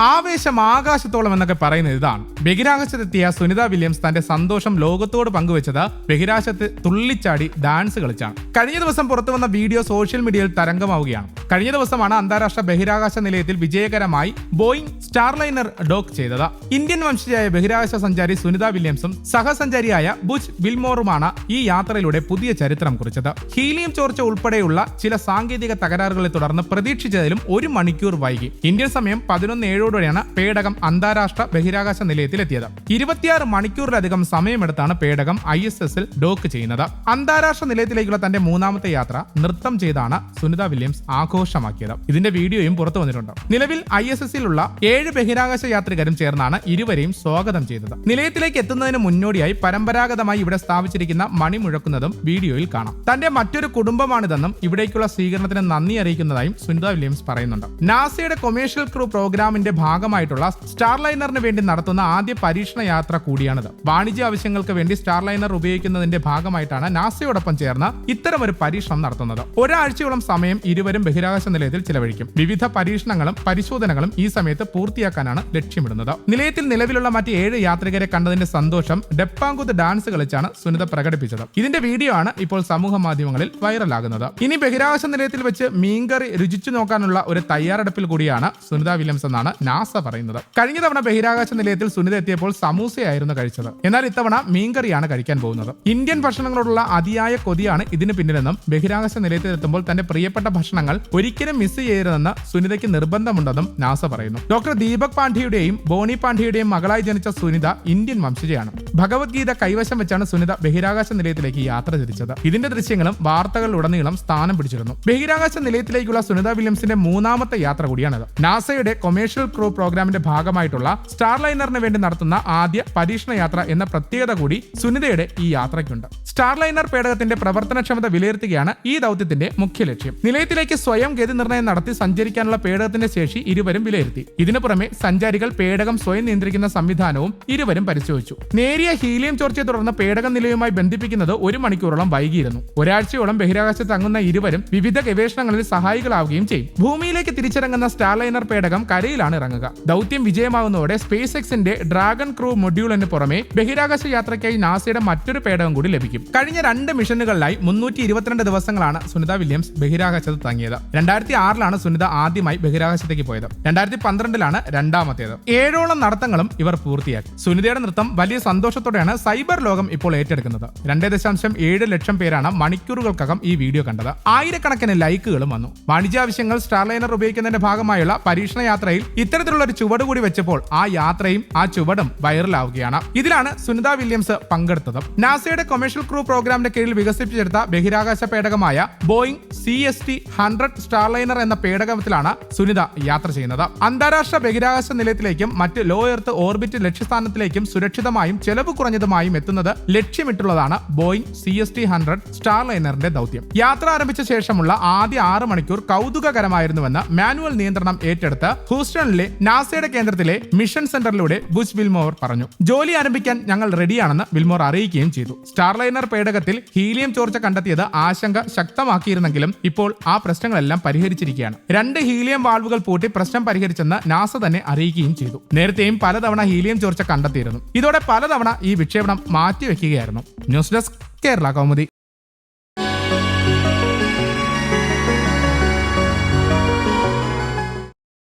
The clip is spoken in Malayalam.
ആവേശം ആകാശത്തോളം എന്നൊക്കെ പറയുന്നത് ഇതാണ്. ബഹിരാകാശത്തെത്തിയ സുനിത വില്യംസ് തന്റെ സന്തോഷം ലോകത്തോട് പങ്കുവച്ചത് ബഹിരാകാശത്ത് തുള്ളിച്ചാടി ഡാൻസ് കളിച്ചാണ്. കഴിഞ്ഞ ദിവസം പുറത്തു വന്ന വീഡിയോ സോഷ്യൽ മീഡിയയിൽ തരംഗമാവുകയാണ്. കഴിഞ്ഞ ദിവസമാണ് അന്താരാഷ്ട്ര ബഹിരാകാശ നിലയത്തിൽ വിജയകരമായി ബോയിങ് സ്റ്റാർലൈനർ ഡോക്ക് ചെയ്തത്. ഇന്ത്യൻ വംശജയായ ബഹിരാകാശ സഞ്ചാരി സുനിത വില്യംസും സഹസഞ്ചാരിയായ ബുജ് വിൽമോറുമാണ് ഈ യാത്രയിലൂടെ പുതിയ ചരിത്രം കുറിച്ചത്. ഹീലിയം ചോർച്ച ഉൾപ്പെടെയുള്ള ചില സാങ്കേതിക തകരാറുകളെ തുടർന്ന് പ്രതീക്ഷിച്ചതിലും ഒരു മണിക്കൂർ വൈകി. ഇന്ത്യൻ സമയം പതിനൊന്ന് ഏഴോടെയാണ് പേടകം അന്താരാഷ്ട്ര ബഹിരാകാശ നിലയത്തിലെത്തിയത്. ഇരുപത്തിയാറ് മണിക്കൂറിലധികം സമയമെടുത്താണ് പേടകം ഐ എസ് എസിൽ ഡോക്ക് ചെയ്യുന്നത്. അന്താരാഷ്ട്ര നിലയത്തിലേക്കുള്ള തന്റെ മൂന്നാമത്തെ യാത്ര നൃത്തം ചെയ്താണ് സുനിത വില്യംസ് ആഘോഷമാക്കിയത്. ഇതിന്റെ വീഡിയോയും പുറത്തു വന്നിട്ടുണ്ട്. നിലവിൽ ഐ എസ് എസിലുള്ള ഏഴ് ബഹിരാകാശ യാത്രികരും ചേർന്നാണ് ഇരുവരെയും സ്വാഗതം ചെയ്തത്. നിലയത്തിലേക്ക് എത്തുന്നതിന് മുന്നോടിയായി പരമ്പരാഗതമായി ഇവിടെ സ്ഥാപിച്ചിരിക്കുന്ന മണി മുഴക്കുന്നതും വീഡിയോയിൽ കാണാം. തന്റെ മറ്റൊരു കുടുംബമാണിതെന്നും ഇവിടേക്കുള്ള സ്വീകരണത്തിന് നന്ദി അറിയിക്കുന്നതായും സുനിത വില്യംസ് പറയുന്നുണ്ട്. നാസയുടെ കൊമേഴ്ഷ്യൽ ക്രൂ പ്രോഗ്രാമിന്റെ ഭാഗമായിട്ടുള്ള സ്റ്റാർലൈനറിന് വേണ്ടി നടത്തുന്ന ആദ്യ പരീക്ഷണ യാത്ര കൂടിയാണിത്. വാണിജ്യ ആവശ്യങ്ങൾക്ക് വേണ്ടി സ്റ്റാർലൈനർ ഉപയോഗിക്കുന്നതിന്റെ ഭാഗമായിട്ടാണ് നാസയോടൊപ്പം ചേർന്ന് ഇത്തരം ഒരു പരീക്ഷണം നടത്തുന്നത്. ഒരാഴ്ചയോളം സമയം ഇരുവരും ബഹിരാകാശ നിലയത്തിൽ ചിലവഴിക്കും. വിവിധ പരീക്ഷണങ്ങളും പരിശോധനകളും ഈ സമയത്ത് പൂർത്തിയാക്കാനാണ് ലക്ഷ്യമിടുന്നത്. നിലയത്തിൽ നിലവിലുള്ള മറ്റ് ഏഴ് യാത്രികരെ കണ്ടതിന്റെ സന്തോഷം ഡെപ്പാങ്കുത്ത് ഡാൻസ് കളിച്ചാണ് സുനിത പ്രകടിപ്പിച്ചത്. ഇതിന്റെ വീഡിയോ ആണ് ഇപ്പോൾ സമൂഹ മാധ്യമങ്ങളിൽ വൈറലാകുന്നത്. ഇനി ബഹിരാകാശ നിലയത്തിൽ വെച്ച് മീൻകറി രുചിച്ചു നോക്കാനുള്ള ഒരു തയ്യാറെടുപ്പിൽ കൂടിയാണ് സുനിത വില്യംസ് എന്നാണ് നാസ പറയുന്നത്. കഴിഞ്ഞ തവണ ബഹിരാകാശ നിലയത്തിൽ സുനിത എത്തിയപ്പോൾ സമൂസയായിരുന്നു കഴിച്ചത്. എന്നാൽ ഇത്തവണ മീൻകറിയാണ് കഴിക്കാൻ പോകുന്നത്. ഇന്ത്യൻ ഭക്ഷണങ്ങളോടുള്ള അതിയായ കൊതിയാണ് ഇതിന് പിന്നിലെന്നും ബഹിരാകാശ നിലയത്തിൽ എത്തുമ്പോൾ തന്റെ പ്രിയപ്പെട്ട ഭക്ഷണങ്ങൾ ഒരിക്കലും മിസ് ചെയ്യരുതെന്ന് സുനിതയ്ക്ക് നിർബന്ധമുണ്ടെന്നും നാസ പറയുന്നു. ഡോക്ടർ ദീപക് പാണ്ഡ്യയുടെയും ബോണി പാണ്ഡ്യയുടെയും മകളായി ജനിച്ച സുനിത ഇന്ത്യൻ വംശജയാണ്. ഭഗവത്ഗീത കൈവശം വെച്ചാണ് സുനിത ബഹിരാകാശ നിലയത്തിലേക്ക് യാത്ര തിരിച്ചത്. ഇതിന്റെ ദൃശ്യങ്ങളും വാർത്തകളിലുടനീളം സ്ഥാനം പിടിച്ചിരുന്നു. ബഹിരാകാശ നിലയത്തിലേക്കുള്ള സുനിത വില്യംസിന്റെ മൂന്നാമത്തെ യാത്ര കൂടിയാണിത്. നാസയുടെ കൊമേഴ്ഷ്യൽ ക്രൂ പ്രോഗ്രാമിന്റെ ഭാഗമായിട്ടുള്ള സ്റ്റാർലൈനറിന് വേണ്ടി നടത്തുന്ന ആദ്യ പരീക്ഷണ യാത്ര എന്ന പ്രത്യേകത കൂടി സുനിതയുടെ ഈ യാത്രയ്ക്കുണ്ട്. സ്റ്റാർലൈനർ പേടകത്തിന്റെ പ്രവർത്തനക്ഷമത വിലയിരുത്തുകയാണ് ഈ ദൗത്യത്തിന്റെ മുഖ്യ ലക്ഷ്യം. നിലയത്തിലേക്ക് സ്വയം ഗതി നിർണയം നടത്തി സഞ്ചരിക്കാനുള്ള പേടകത്തിന്റെ ശേഷി ഇരുവരും വിലയിരുത്തി. ഇതിനു പുറമെ സഞ്ചാരികൾ പേടകം സ്വയം നിയന്ത്രിക്കുന്ന സംവിധാനവും ഇരുവരും പരിശോധിച്ചു. നേരിയ ഹീലിയം ചോർച്ചയെ തുടർന്ന് പേടകം നിലയുമായി ബന്ധിപ്പിക്കുന്നത് ഒരു മണിക്കൂറോളം വൈകിയിരുന്നു. ഒരാഴ്ചയോളം ബഹിരാകാശത്ത് തങ്ങുന്ന ഇരുവരും വിവിധ ഗവേഷണങ്ങളിൽ സഹായികളാവുകയും ചെയ്യും. ഭൂമിയിലേക്ക് തിരിച്ചിറങ്ങുന്ന സ്റ്റാർലൈനർ പേടകം കരയിലാണ് ഇറങ്ങുക ദൗത്യം വിജയമാകുന്നതോടെ സ്പേസ് എക്സിന്റെ ഡ്രാഗൺ ക്രൂ മൊഡ്യൂളിന് പുറമെ ബഹിരാകാശ യാത്രയ്ക്കായി നാസയുടെ മറ്റൊരു പേടകം കൂടി ലഭിക്കും. കഴിഞ്ഞ രണ്ട് മിഷനുകളിലായി മുന്നൂറ്റി ഇരുപത്തിരണ്ട് ദിവസങ്ങളാണ് സുനിത വില്യംസ് ബഹിരാകാശത്ത് തങ്ങിയത്. രണ്ടായിരത്തി ആറിലാണ് സുനിത ആദ്യമായി ബഹിരാകാശത്തേക്ക് പോയത്. രണ്ടായിരത്തി പന്ത്രണ്ടിലാണ് രണ്ടാമത്തേത്. ഏഴോളം നടത്തങ്ങളും ഇവർ പൂർത്തിയാക്കി. സുനിതയുടെ നൃത്തം വലിയ സന്തോഷത്തോടെയാണ് സൈബർ ലോകം ഇപ്പോൾ ഏറ്റെടുക്കുന്നത്. രണ്ടേ ദശാംശം ഏഴ് ലക്ഷം പേരാണ് മണിക്കൂറുകൾക്കകം ഈ വീഡിയോ കണ്ടത്. ആയിരക്കണക്കിന് ലൈക്കുകളും വന്നു. വാണിജ്യ ആവശ്യങ്ങൾ സ്റ്റാർലൈനർ ഉപയോഗിക്കുന്നതിന്റെ ഭാഗമായുള്ള പരീക്ഷണ യാത്രയിൽ ഇത്തരത്തിലുള്ള ഒരു ചുവട് കൂടി വെച്ചപ്പോൾ ആ യാത്രയും ആ ചുവടും വൈറലാവുകയാണ്. ഇതിലാണ് സുനിത വില്യംസ് പങ്കെടുത്തത്. നാസയുടെ കൊമേഴ്ഷ്യൽ ക്രൂ പ്രോഗ്രാമിന്റെ കീഴിൽ വികസിപ്പിച്ചെടുത്ത ബഹിരാകാശ പേടകമായ Boeing C S T hundred Starliner എന്ന പേടകത്തിലാണ് സുനിത യാത്ര ചെയ്യുന്നത്. അന്താരാഷ്ട്ര ബഹിരാകാശ നിലയത്തിലേക്കും മറ്റ് ലോ എർത്ത് ഓർബിറ്റ് ലക്ഷ്യസ്ഥാനത്തിലേക്കും സുരക്ഷിതമായും ചെലവ് കുറഞ്ഞതുമായും എത്തുന്നത് ലക്ഷ്യമിട്ടുള്ളതാണ് Boeing C S T hundred സ്റ്റാർലൈനറിന്റെ ദൗത്യം. യാത്ര ആരംഭിച്ച ശേഷമുള്ള ആദ്യ ആറ് മണിക്കൂർ കൗതുകകരമായിരുന്നുവെന്ന് മാനുവൽ നിയന്ത്രണം ഏറ്റെടുത്ത് ഹൂസ്റ്റണിലെ നാസയുടെ കേന്ദ്രത്തിലെ മിഷൻ സെന്ററിലൂടെ ബുഷ് വിൽമോർ പറഞ്ഞു. ജോലി ആരംഭിക്കാൻ ഞങ്ങൾ റെഡിയാണെന്ന് വിൽമോർ അറിയിക്കുകയും ചെയ്തു. സ്റ്റാർലൈനർ പേടകത്തിൽ ഹീലിയം ചോർച്ച കണ്ടെത്തിയത് ആശങ്ക ശക്തമാക്കിയിരുന്നെങ്കിലും ഇപ്പോൾ ആ പ്രശ്നങ്ങളെല്ലാം പരിഹരിച്ചിരിക്കുകയാണ്. രണ്ട് ഹീലിയം വാൾവുകൾ പൂട്ടി പ്രശ്നം പരിഹരിച്ചെന്ന് നാസ തന്നെ അറിയിക്കുകയും ചെയ്തു. നേരത്തെയും പലതവണ ഹീലിയം ചോർച്ച കണ്ടെത്തിയിരുന്നു. ഇതോടെ പലതവണ ഈ വിക്ഷേപണം മാറ്റിവെക്കുകയായിരുന്നു. News desk Kerala Kaumudi.